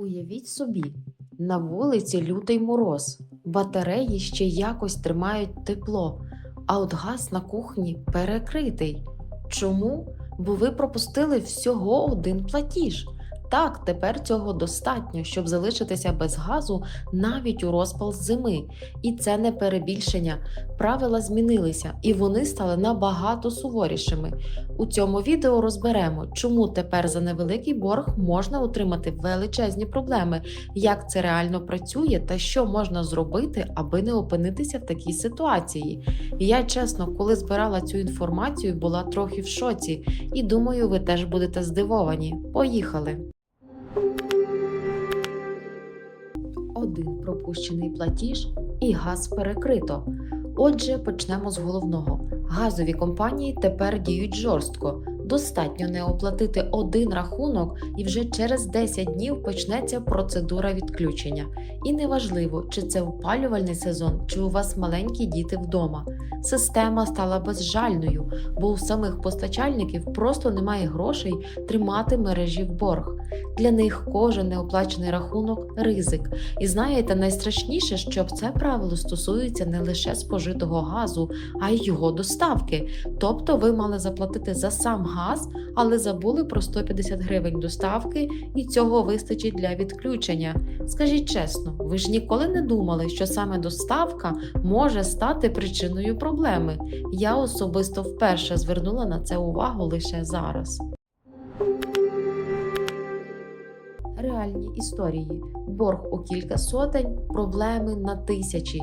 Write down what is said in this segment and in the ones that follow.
Уявіть собі, на вулиці лютий мороз, батареї ще якось тримають тепло, а от газ на кухні перекритий. Чому? Бо ви пропустили всього один платіж. Так, тепер цього достатньо, щоб залишитися без газу навіть у розпал зими. І це не перебільшення. Правила змінилися, і вони стали набагато суворішими. У цьому відео розберемо, чому тепер за невеликий борг можна отримати величезні проблеми, як це реально працює та що можна зробити, аби не опинитися в такій ситуації. Я чесно, коли збирала цю інформацію, була трохи в шоці, і думаю, ви теж будете здивовані. Поїхали! Один пропущений платіж і газ перекрито. Отже, почнемо з головного. Газові компанії тепер діють жорстко. Достатньо не оплатити один рахунок, і вже через 10 днів почнеться процедура відключення. І неважливо, чи це опалювальний сезон, чи у вас маленькі діти вдома. Система стала безжальною, бо у самих постачальників просто немає грошей тримати мережі в борг. Для них кожен неоплачений рахунок ризик. І знаєте, найстрашніше, що це правило стосується не лише спожитого газу, а й його доставки. Тобто ви мали заплатити за сам газ, але забули про 150 гривень доставки, і цього вистачить для відключення. Скажіть чесно, ви ж ніколи не думали, що саме доставка може стати причиною проблеми? Я особисто вперше звернула на це увагу лише зараз. Реальні історії, борг у кілька сотень, проблеми на тисячі.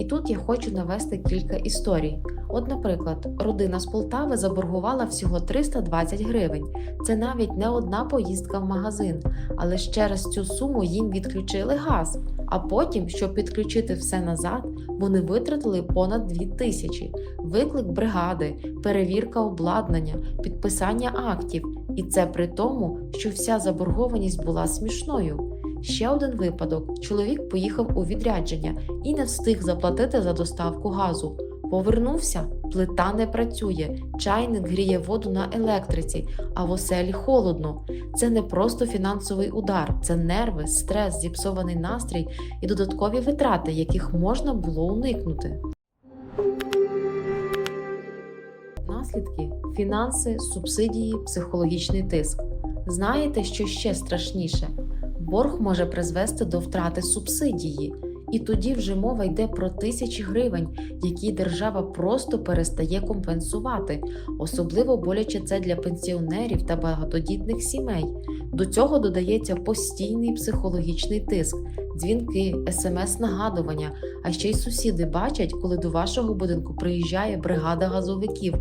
І тут я хочу навести кілька історій. От, наприклад, родина з Полтави заборгувала всього 320 гривень. Це навіть не одна поїздка в магазин, але ж через цю суму їм відключили газ. А потім, щоб підключити все назад, вони витратили понад 2 тисячі. Виклик бригади, перевірка обладнання, підписання актів. І це при тому, що вся заборгованість була смішною. Ще один випадок: чоловік поїхав у відрядження і не встиг заплатити за доставку газу. Повернувся, плита не працює, чайник гріє воду на електриці, а в оселі холодно. Це не просто фінансовий удар, це нерви, стрес, зіпсований настрій і додаткові витрати, яких можна було уникнути. Наслідки фінанси, субсидії, психологічний тиск. Знаєте, що ще страшніше? Борг може призвести до втрати субсидії, і тоді вже мова йде про тисячі гривень, які держава просто перестає компенсувати. Особливо боляче це для пенсіонерів та багатодітних сімей. До цього додається постійний психологічний тиск, дзвінки, смс-нагадування. А ще й сусіди бачать, коли до вашого будинку приїжджає бригада газовиків.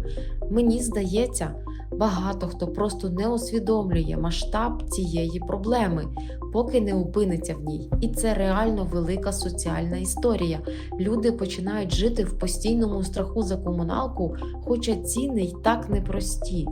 Мені здається, багато хто просто не усвідомлює масштаб цієї проблеми, поки не опиниться в ній. І це реально велика соціальна історія. Люди починають жити в постійному страху за комуналку, хоча ціни й так непрості.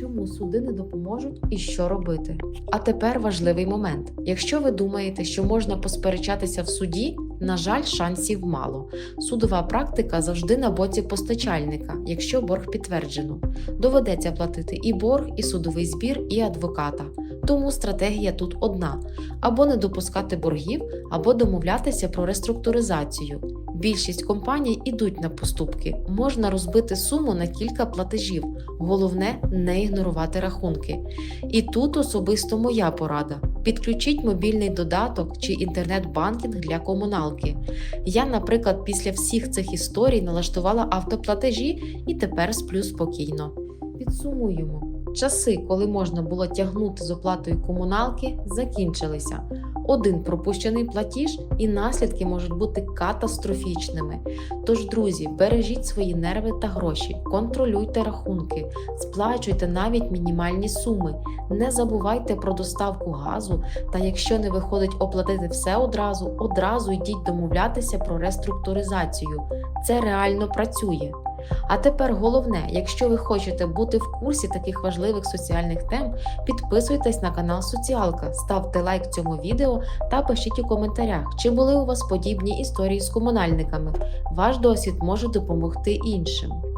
Чому суди не допоможуть і що робити? А тепер важливий момент: якщо ви думаєте, що можна посперечатися в суді, на жаль, шансів мало. Судова практика завжди на боці постачальника, якщо борг підтверджено. Доведеться платити і борг, і судовий збір, і адвоката. Тому стратегія тут одна: або не допускати боргів, або домовлятися про реструктуризацію. Більшість компаній ідуть на поступки, можна розбити суму на кілька платежів. Головне не ігнорувати рахунки. І тут особисто моя порада: підключіть мобільний додаток чи інтернет-банкінг для комуналки. Я, наприклад, після всіх цих історій налаштувала автоплатежі і тепер сплю спокійно. Підсумуємо. Часи, коли можна було тягнути з оплатою комуналки, закінчилися. Один пропущений платіж і наслідки можуть бути катастрофічними. Тож, друзі, бережіть свої нерви та гроші, контролюйте рахунки, сплачуйте навіть мінімальні суми, не забувайте про доставку газу. Та якщо не виходить оплатити все одразу, одразу йдіть домовлятися про реструктуризацію. Це реально працює. А тепер головне, якщо ви хочете бути в курсі таких важливих соціальних тем, підписуйтесь на канал Соціалка, ставте лайк цьому відео та пишіть у коментарях, чи були у вас подібні історії з комунальниками. Ваш досвід може допомогти іншим.